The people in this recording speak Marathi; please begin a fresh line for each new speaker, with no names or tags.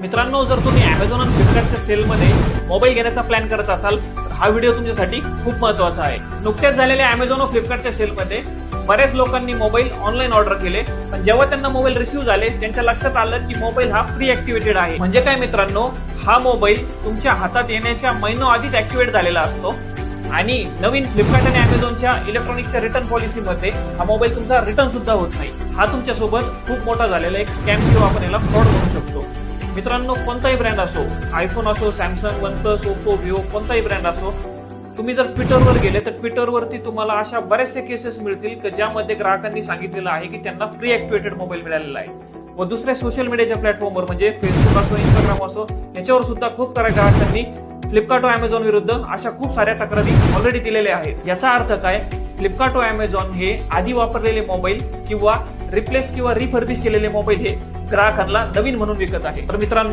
मित्रांनो जर तुम्ही अमेझॉन आणि फ्लिपकार्टच्या सेलमध्ये मोबाईल घेण्याचा प्लॅन करत असाल तर हा व्हिडिओ तुमच्यासाठी खूप महत्त्वाचा आहे. नुकत्याच झालेल्या अमेझॉन व फ्लिपकार्टच्या सेलमध्ये बऱ्याच लोकांनी मोबाईल ऑनलाईन ऑर्डर केले. पण जेव्हा त्यांना मोबाईल रिसिव्ह झाले त्यांच्या लक्षात आलं की मोबाईल हा प्री ऍक्टिव्हेटेड आहे. म्हणजे काय मित्रांनो हा मोबाईल तुमच्या हातात येण्याच्या महिनो आधीच ऍक्टिव्हेट झालेला असतो. आणि नवीन फ्लिपकार्ट आणि अमेझॉनच्या इलेक्ट्रॉनिक्सच्या रिटर्न पॉलिसीमध्ये हा मोबाईल तुमचा रिटर्न सुद्धा होत नाही. हा तुमच्यासोबत खूप मोठा झालेला एक स्कॅम किंवा आपण याला फ्रॉड म्हणू शकतो. मित्रांनो कोणताही ब्रँड असो आयफोन असो Samsung OnePlus Oppo Vivo कोणताही ब्रँड असो तुम्ही जर ट्विटरवर गेले तर ट्विटरवरती तुम्हाला अशा बऱ्याचशा केसेस मिळतील की ज्यामध्ये ग्राहकांनी सांगितलेलं आहे की त्यांना प्री ऍक्टिव्हेटेड मोबाईल मिळालेला आहे. व दुसऱ्या सोशल मीडियाच्या प्लॅटफॉर्मवर म्हणजे फेसबुक असो इंस्टाग्राम असो याच्यावर सुद्धा खूप साऱ्या ग्राहकांनी फ्लिपकार्ट व अमेझॉन विरुद्ध अशा खूप साऱ्या तक्रारी ऑलरेडी दिलेल्या आहेत. याचा अर्थ काय? फ्लिपकार्ट व अमेझॉन हे आधी वापरलेले मोबाईल किंवा रिप्लेस किंवा रिफर्बिश केलेले मोबाईल हे ग्राहकांना नवीन म्हणून विकत आहे. तर मित्रांनो